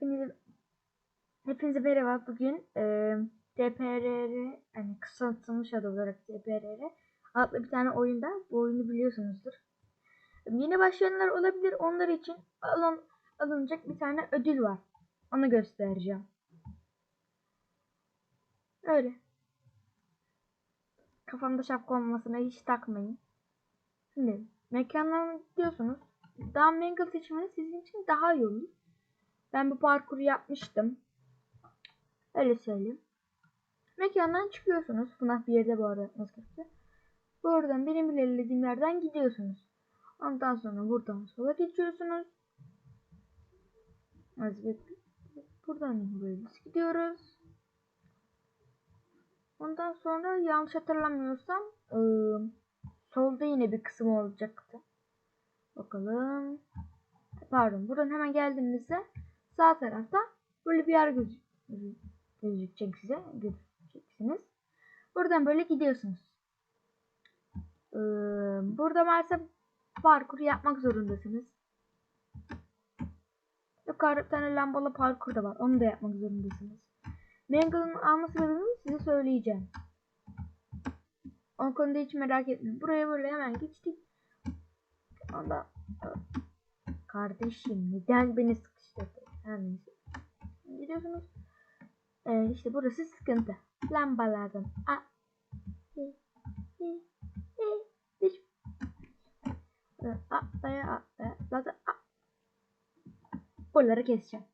Hepinize Hepinize merhaba. Bugün e, DPRR yani kısaltılmış adı olarak DPRR adlı bir tane oyunda bu oyunu biliyorsunuzdur. Yeni başlayanlar olabilir. Onlar için alın, alınacak bir tane ödül var. Onu göstereceğim. Öyle. Kafamda şapka olmasına hiç takmayın. Şimdi mekandan gidiyorsunuz. Daha Mangle seçmeniz sizin için daha iyi olur. Ben bu parkuru yapmıştım. Öyle söyleyeyim. Mekandan çıkıyorsunuz. FNAF bir yerde bu arada yapmanız gerekiyor. Buradan benim belirlediğim yerden gidiyorsunuz. Ondan sonra buradan sola geçiyorsunuz. Az bir buradan böyle gidiyoruz. Ondan sonra yanlış hatırlamıyorsam ıı, solda yine bir kısım olacaktı. Bakalım. Pardon. Buradan hemen geldiğimizde sağ tarafta böyle bir yer gözük gözükecek size. Göreceksiniz. Buradan böyle gidiyorsunuz. Ee, burada maalesef parkur yapmak zorundasınız. Yukarıda tane lambalı parkur da var. Onu da yapmak zorundasınız. Mangle'ın alması sebebini size söyleyeceğim. O konuda hiç merak etmeyin. Buraya böyle hemen geçtik. Onda kardeşim neden beni sıkıştırdın? Her neyse. Gidiyorsunuz. Ee, işte burası sıkıntı. Lambalardan. A hi, hi, hi, düş. Atlaya atlaya. Zaten a. Buraları keseceğim.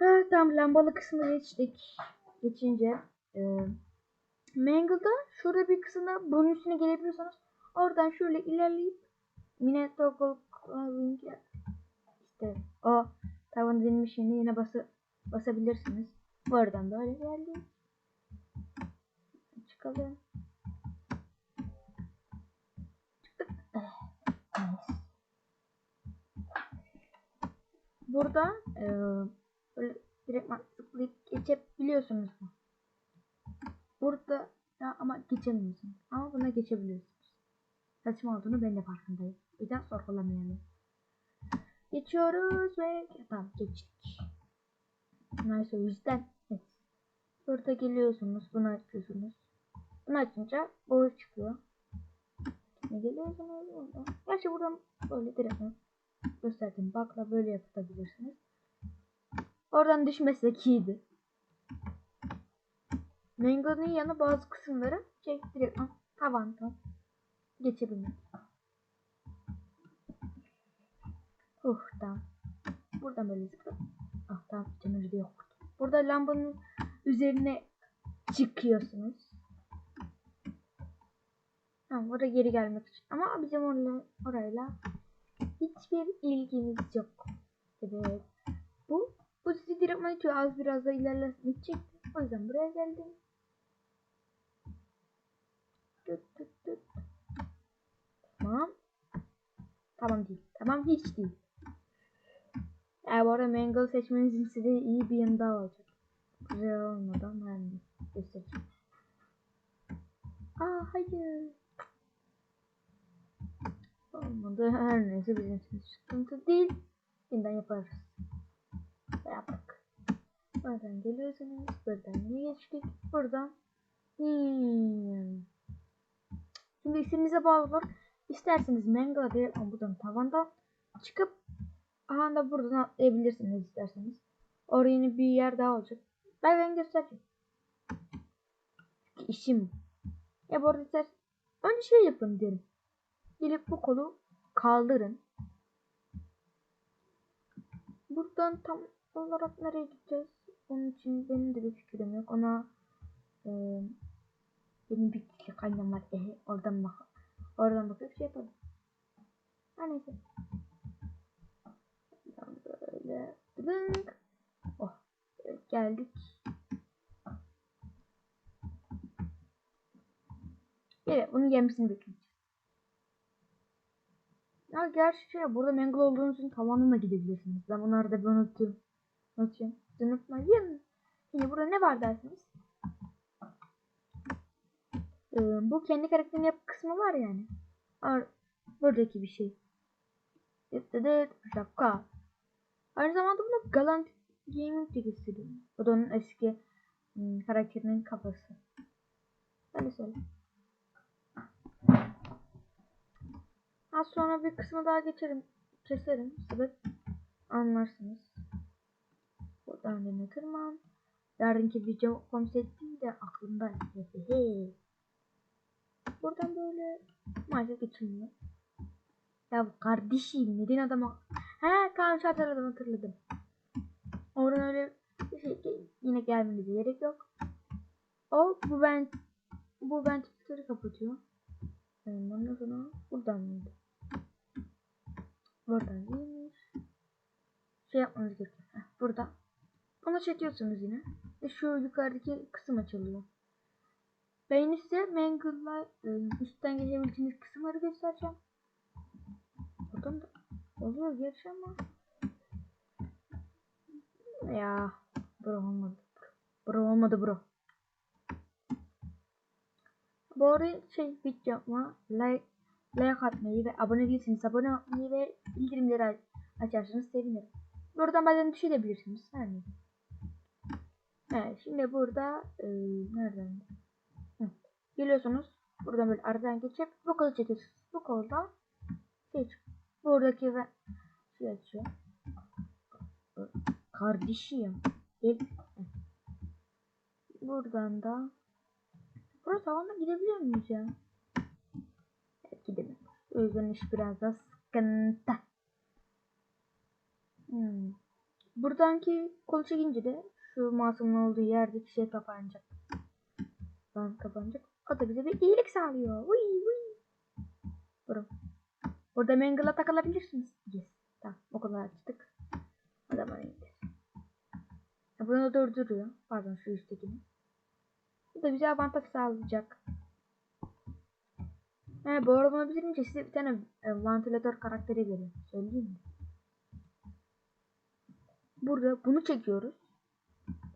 Evet tamam lambalı kısmı geçtik. Geçince e, Mangle'da şurada bir kısımda bunun üstüne gelebiliyorsanız oradan şöyle ilerleyip Mine Toggle Clothing'e işte o tavan edilmiş yerine yine bası, basabilirsiniz. Bu aradan böyle geldi. Çıkalım. Çıktık. Burada e, böyle direkt tıklayıp geçebiliyorsunuz bu. Burada ya ama geçemiyorsun. Ama buna geçebiliyorsunuz. Saçma olduğunu ben de farkındayım. O yüzden sorgulamayalım. Geçiyoruz ve tamam geçtik. O yüzden. Evet. Burada geliyorsunuz. Bunu açıyorsunuz. Bunu açınca boş çıkıyor. Ne geliyorsunuz burada? Gerçi buradan böyle direkt gösterdim. Bakla böyle yapabilirsiniz. Oradan düşmesek iyiydi. Mango'nun yanı bazı kısımları çek direkt tavandan geçebilmek. Uh tamam. Buradan böyle zıpla. Ah tamam demirde yok. Burada lambanın üzerine çıkıyorsunuz. Tamam oraya geri gelmek için. Ama bizim orayla, orayla hiçbir ilgimiz yok. Evet. Bu bu sizi direkt itiyor. Az biraz da ilerletmek çekti. O yüzden buraya geldim. Tut tut tut. Tamam. Tamam değil. Tamam hiç değil. Yani bu arada Mangle seçmenizin size iyi bir yanı daha olacak. Güzel olmadan ben de göstereceğim. Aa hayır. Olmadı. Her neyse bizim için sıkıntı değil. Yeniden yaparız. Yaptık. Buradan geliyorsunuz. Buradan ne geçtik? Buradan. Hmm. Şimdi isminize bağlı olur. İsterseniz Mangle'a direkt buradan tavandan çıkıp Aha da buradan atlayabilirsiniz isterseniz. Oraya yeni bir yer daha olacak. Ben ben göstereceğim. İşim. Ya bu arada ister önce şey yapın derim. Gelip bu kolu kaldırın. Buradan tam olarak nereye gideceğiz? Onun için benim de bir fikrim yok. Ona e, benim bir küçük annem var. E, oradan bak. Oradan bakıp şey yapalım. Her neyse. Böyle dınk. Oh. Geldik. Evet bunun gelmesini bekleyeceğiz. Ya gerçi şey burada mangle olduğunuz için tavanına gidebilirsiniz. Ben bunları da bir unuttum. Unutayım. Unutmayın. Şimdi burada ne var dersiniz? Ee, bu kendi karakterini yap kısmı var yani. Ar buradaki bir şey. Dıt dıt dıt. Şapka. Aynı zamanda bunu Galant Gaming de gösteriyor. O da onun eski hmm, karakterinin kafası. Öyle söyle. Az sonra bir kısmı daha geçerim. Keserim. Sebep anlarsınız. Buradan dene tırman. Yarınki video konseptim de aklımda. Hehehe. Buradan böyle maalesef geçilmiyor. Ya kardeşim neden adama... He tamam şu hatırladım hatırladım. Oradan öyle bir şey yine gelmenize gerek yok. O bu ben bu ben Twitter'ı kapatıyor. Yani ondan sonra buradan mıydı? Buradan değilmiş. Şey yapmanız gerekiyor. Burada. Onu çekiyorsunuz yine. Ve şu yukarıdaki kısım açılıyor. Ben size Mangle'la e, üstten geçebileceğiniz kısımları göstereceğim. Buradan da oluyor gerçi ama. Ya bro olmadı. Bro olmadı bro. Bu arada şey video like, like atmayı ve abone değilseniz abone olmayı ve bildirimleri aç- açarsanız sevinirim. Buradan bazen düşebilirsiniz. Yani. Evet şimdi burada e, nereden? Geliyorsunuz. Buradan böyle aradan geçip bu kolu çekiyorsunuz. Bu kolda şey çıkıyor. Buradaki ve şey açıyor. Kardeşim. Gel. Buradan da Burası havanda gidebiliyor muyuz ya? Evet gidemiyoruz. O yüzden iş biraz da sıkıntı. Hmm. Buradanki kolu çekince de şu masumun olduğu yerdeki şey kapanacak. Ben kapanacak. O da bize bir iyilik sağlıyor. Uy uy. Bro. Burada Mangle'a takılabilirsiniz. Yes. Tamam o açtık. O zaman iyidir. Bunu durduruyor. Pardon şu üsttekini. Bu da bize avantaj sağlayacak. He bu bunu bitirince size bir tane e, vantilatör karakteri geliyor. Söyleyeyim mi? Burada bunu çekiyoruz.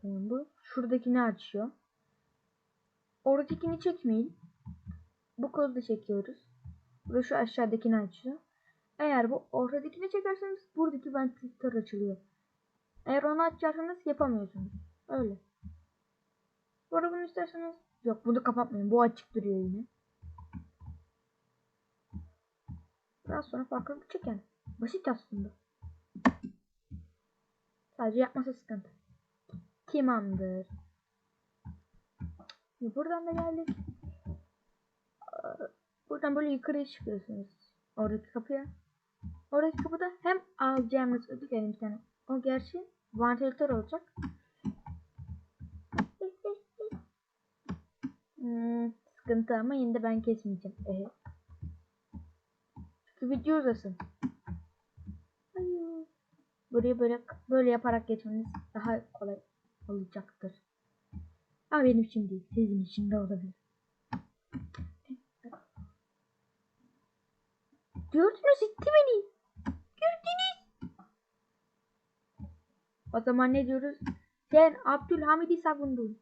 Yani bu şuradakini açıyor. Oradakini çekmeyin. Bu kolu da çekiyoruz. Burada şu aşağıdakini açıyor. Eğer bu ortadakini çekerseniz buradaki ventilatör açılıyor. Eğer onu açarsanız yapamıyorsunuz. Öyle. Bu bunu isterseniz yok bunu kapatmayın. Bu açık duruyor yine. Daha sonra farklı çeken. Basit aslında. Sadece yapması sıkıntı. Tamamdır. Buradan da geldik. Buradan böyle yukarıya çıkıyorsunuz. Oradaki kapıya. Oradaki kapıda hem alacağınız ödül yani bir tane. O gerçi vantilatör olacak. Hmm, sıkıntı ama yine de ben kesmeyeceğim. Ee, çünkü video uzasın. Burayı böyle böyle yaparak geçmeniz daha kolay olacaktır. Ama benim için değil. Sizin için de olabilir. Gördünüz itti beni. Gördünüz. O zaman ne diyoruz? Sen Abdülhamid'i savundun.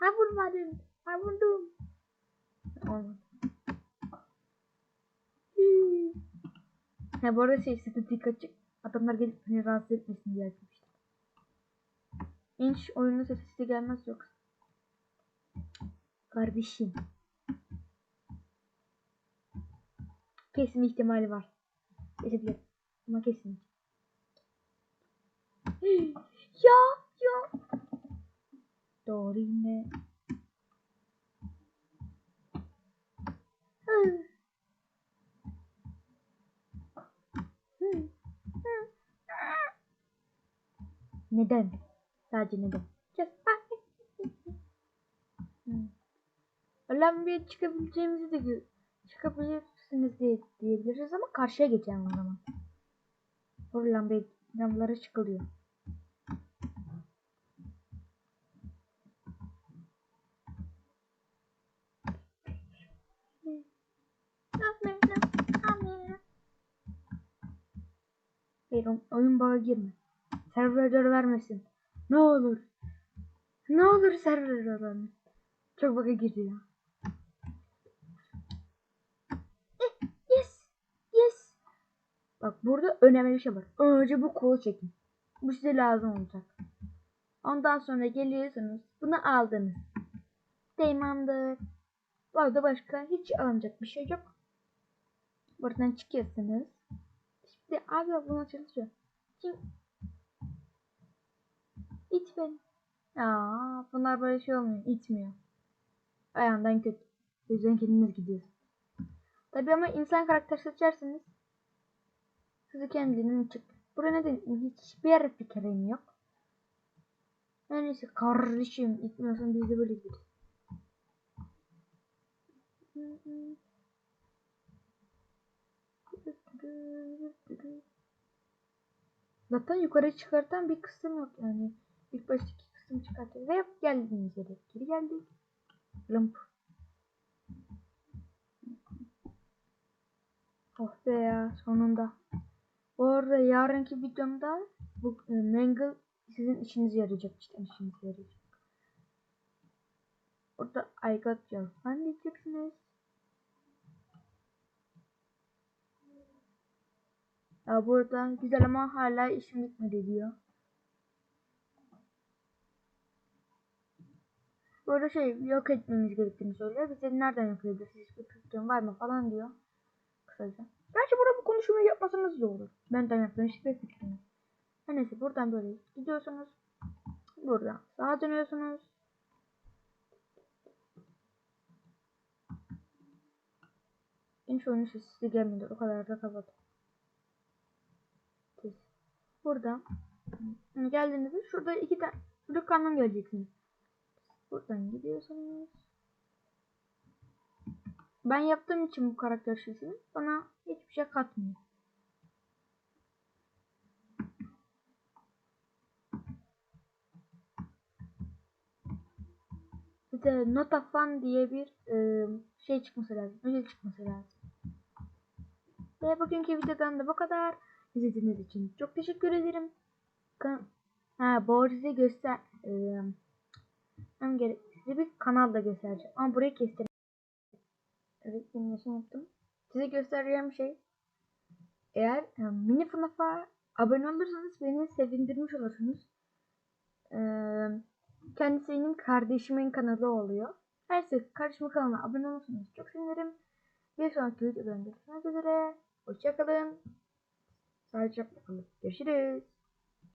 Savunmadın. Savundum. Olmadı. Hmm. Ha bu arada şey statik açık. Adamlar gelip beni rahatsız etmesin diye açmıştım. İnş oyunun sesi gelmez yoksa. Kardeşim. Kesin ihtimali var. Kesebilir. Ama kesin. ya ya. Doğru yine. Neden? Sadece neden? Bir çıkabileceğimizi de çıkabilirsiniz diye diyebiliriz ama karşıya geçelim o zaman. Lambe lambalara çıkılıyor. Hayır oyun bağa girme. Server vermesin. Ne olur. Ne olur server vermesin. Çok bug'a girdi ya. Eh, Yes. Yes. Bak burada önemli bir şey var. Önce bu kolu çekin. Bu size lazım olacak. Ondan sonra geliyorsunuz. Bunu aldınız. Tamamdır. Bu arada başka hiç alınacak bir şey yok. Buradan çıkıyorsunuz. Şimdi abi buna çalışıyor. Şimdi İt beni. Aa, bunlar böyle şey olmuyor. İtmiyor. Ayağından kötü. O yüzden kendiniz gidiyorsunuz. Tabi ama insan karakter seçerseniz sizi kendinin çık. Buraya neden hiçbir yere fikrim yok. En iyisi kardeşim itmiyorsan biz de böyle gidiyoruz. Zaten yukarı çıkartan bir kısım yok yani. İlk baştaki kısım çıkartıyor. Ve geldiğimiz yere geri geldik. Lump. Oh be ya sonunda. Bu arada yarınki videomda bu e, Mangle sizin işinize yarayacak cidden işinize yarayacak. Orada I got your fun diyeceksiniz. Ya burada güzel ama hala işim bitmedi diyor. Böyle şey yok etmemiz gerektiğini söylüyor. Bize nereden yok edebiliriz? Hiçbir fikrin var mı falan diyor. Kısaca. Gerçi burada bu konuşmayı yapmasanız da olur. Benden yaptığım hiçbir fikrim. Her neyse buradan böyle gidiyorsunuz. Buradan sağa dönüyorsunuz. İnş oyunu sesi gelmedi. O kadar da kapat. Buradan geldiğinizde şurada iki tane kamyon göreceksiniz. Buradan gidiyorsunuz. Ben yaptığım için bu karakter şişini bana hiçbir şey katmıyor. Bir de Nota Fan diye bir e, şey çıkması lazım. Ödül çıkması lazım. Ve bugünkü videodan da bu kadar. İzlediğiniz için çok teşekkür ederim. Ha, size göster... E, hem gerek size bir kanal da göstereceğim. Ama burayı kestim. Evet benim yaşım yaptım. Size göstereceğim şey eğer e, mini FNAF'a abone olursanız beni sevindirmiş olursunuz. E, kendisi benim kardeşimin kanalı oluyor. Her şey kardeşimin kanalına abone olursanız çok sevinirim. Bir sonraki videoda görüşmek üzere. Hoşçakalın. Sağlıcakla kalın. Görüşürüz.